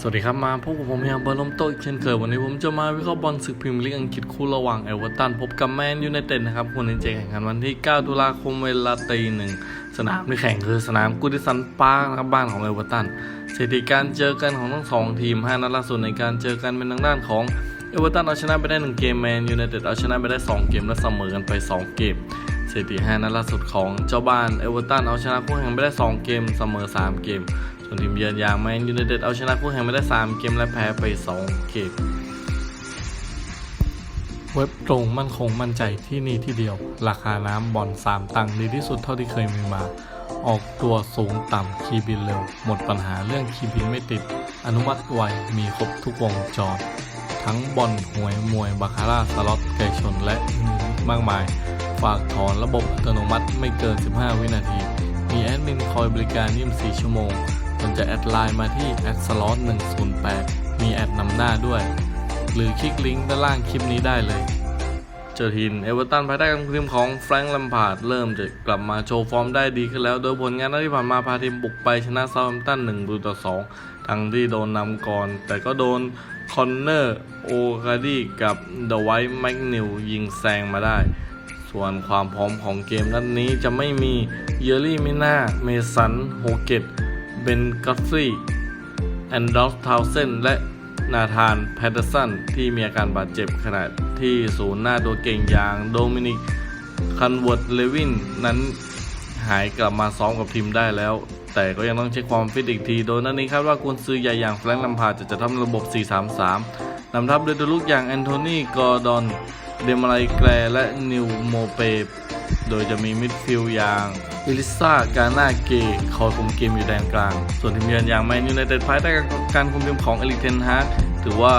สวัสดีครับ มาพบกับผมยามเบอร์ลมโตอีกเช่นเคย วันนี้ผมจะมาวิเคราะห์บอลศึกพรีเมียร์ลีกอังกฤษคู่ระหว่างเอเวอร์ตันพบกับแมนยูไนเต็ดนะครับคู่นี้จะแข่งขันวันที่ 9 ตุลาคมเวลาตีหนึ่งสนามที่แข่งคือสนามกูดิสันปาร์คนะครับบ้านของเอเวอร์ตันสถิติการเจอกันของทั้งสองทีม5นัดล่าสุดในการเจอกันเป็นทางด้านของเอเวอร์ตันเอาชนะไปได้ 1 เกมแมนยูไนเต็ดเอาชนะไปได้ 2 เกมและเสมอกันไป 2 เกมสถิติ5นัดล่าสุดของเจ้าบ้านเอเวอร์ตันเอาชนะคู่แข่งไปได้ 2 เกมเสมอ 3 เกม ส่วนทีมเยือนอย่างแมนยูไนเต็ดเอาชนะคู่แข่งไปได้ 3 เกมและแพ้ไป 2 เกม เว็บตรงมั่นคงมั่นใจที่นี่ที่เดียว ราคาน้ำบอล3 ตังค์ดีที่สุดเท่าที่เคยมีมา ออกตัวสูงต่ำคีบินเร็ว หมดปัญหาเรื่องคีบินไม่ติด อนุมัติไวมีครบทุกวงจร ทั้งบอลหวยมวยบาคาร่าสล็อตไก่ชนและอื่นๆมากมาย ฝากถอนระบบอัตโนมัติไม่เกิน 15 วินาที มีแอดมินคอยบริการ 24 ชั่วโมง คุณจะแอดไลน์มาที่แอดสล็อต108มีแอดนำหน้าด้วย หรือคลิกลิงก์ด้านล่างคลิปนี้ได้เลย เจอทีมเอเวอร์ตันภายใต้การคุมทีมของแฟรงค์ลัมพาร์ดเริ่มจะกลับมาโชว์ฟอร์มได้ดีขึ้นแล้ว โดยผลงานที่ผ่านมาพาทีมบุกไปชนะเซาท์แฮมป์ตัน1ประตูต่อ2ทั้งที่โดนนำก่อน แต่ก็โดนคอนเนอร์โอกาดีกับเดอะไวท์แมกนิวยิงแซงมาได้ส่วนความพร้อมของเกมนัดนี้จะไม่มีเยอรี่มิน่า เมสัน โฮเกต เบนกัฟฟรีแอนดอสทาวเซนและนาธานแพตเตอร์สันที่มีอาการบาดเจ็บขณะที่ศูนย์หน้าตัวเก่งอย่างโดมินิกคันเวิร์ดเลวินนั้นหายกลับมาซ้อมกับทีมได้แล้ว แต่ก็ยังต้องเช็คความฟิตอีกที โดยนัดนี้คาดว่ากุนซือใหญ่อย่างแฟรงค์ลัมพาจะจะทำระบบ 4-3-3 นำทัพโดยตัวลูกอย่างแอนโทนีกอร์ดอน เดมาไลแกรและนิวโมเป โดยจะมีมิดฟิลด์อย่างอิลิซากาน่าเกคอยคุมเกมอยู่แดนกลาง ส่วนทีมเยือนอย่างแมนยูไนเต็ดภายใต้การคุมทีมของเอลิกเทนฮากถือว่า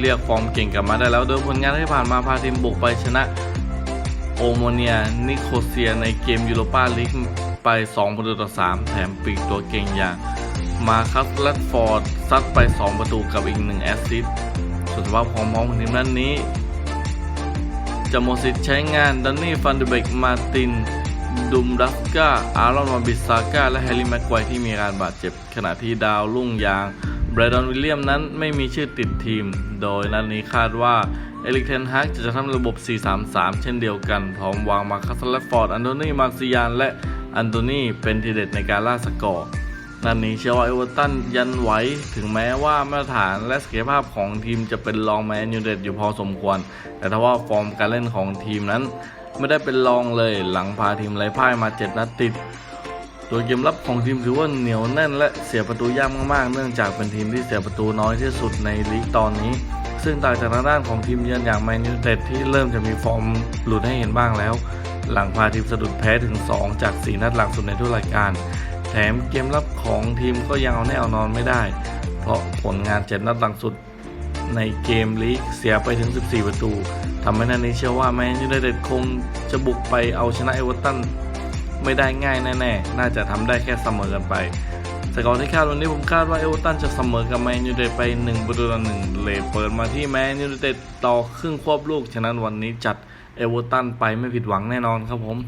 เรียกฟอร์มเก่งกลับมาได้แล้ว โดยผลงานที่ผ่านมาพาทีมบุกไปชนะโอโมเนียนิโคเซียในเกมยูโรปาลีกไป2ประตูต่อ 3 แถมปีกตัวเก่งอย่างมาคัสแลดฟอร์ดซัดไป 2 ประตูกับอีก 1 แอสซิสต์ส่วนสภาพความพร้อมของทีมนั้นนี้ จะหมดสิทธิ์ใช้งานดันนี่ฟันเดเบกมาตินดุมดัสกาอารอนมาบิซาก้าและแฮร์รี่แม็กไกวที่มีการบาดเจ็บ ขณะที่ดาวรุ่งยางแบรดอนวิลเลียมนั้นไม่มีชื่อติดทีม โดยนัดนี้คาดว่าเอลิกเทนฮากจะทำระบบ 4-3-3 เช่นเดียวกัน พร้อมวางมาคัสเลฟฟอร์ด อันโทนีมาร์ซิยาน และอันโทนีเป็นทีเด็ดในการล่าสกอร์ นัดนี้เชื่อว่าเอเวอร์ตันยันไหวถึงแม้ว่ามาตรฐานและศักยภาพของทีมจะเป็นรองแมนยูไนเต็ดอยู่พอสมควร แต่ถ้าว่าฟอร์มการเล่นของทีมนั้น ไม่ได้เป็นรองเลยหลังพาทีมไร้พ่ายมา 7 นัดติด โดยเกมรับของทีมถือว่าเหนียวแน่นและเสียประตูยากมากๆ เนื่องจากเป็นทีมที่เสียประตูน้อยที่สุดในลีกตอนนี้ ซึ่งต่างจากทางด้านของทีมเยือนอย่างแมนยูเต็ดที่เริ่มจะมีฟอร์มหลุดให้เห็นบ้างแล้ว หลังพาทีมสะดุดแพ้ถึง 2 จาก 4 นัดหลังสุดในทุกรายการ แถมเกมรับของทีมก็ยังเอาแน่เอานอนไม่ได้ เพราะผลงาน7นัดหลังสุดในเกมลีกเสียไปถึง 14 ประตูทำให้นันนี้เชื่อว่าแมนยูไนเต็ดคงจะบุกไปเอาชนะเอเวอร์ตันไม่ได้ง่ายแน่ๆ น่าจะทำได้แค่เสมอกันไปแต่ก่อนที่คาดวันนี้ผมคาดว่าเอเวอร์ตันจะเสมอกับแมนยูไนเต็ดไป 1 ประตูต่อ1เลทเปิดมาที่แมนยูไนเต็ดต่อครึ่งควบลูก ฉะนั้นวันนี้จัดเอเวอร์ตันไปไม่ผิดหวังแน่นอนครับผม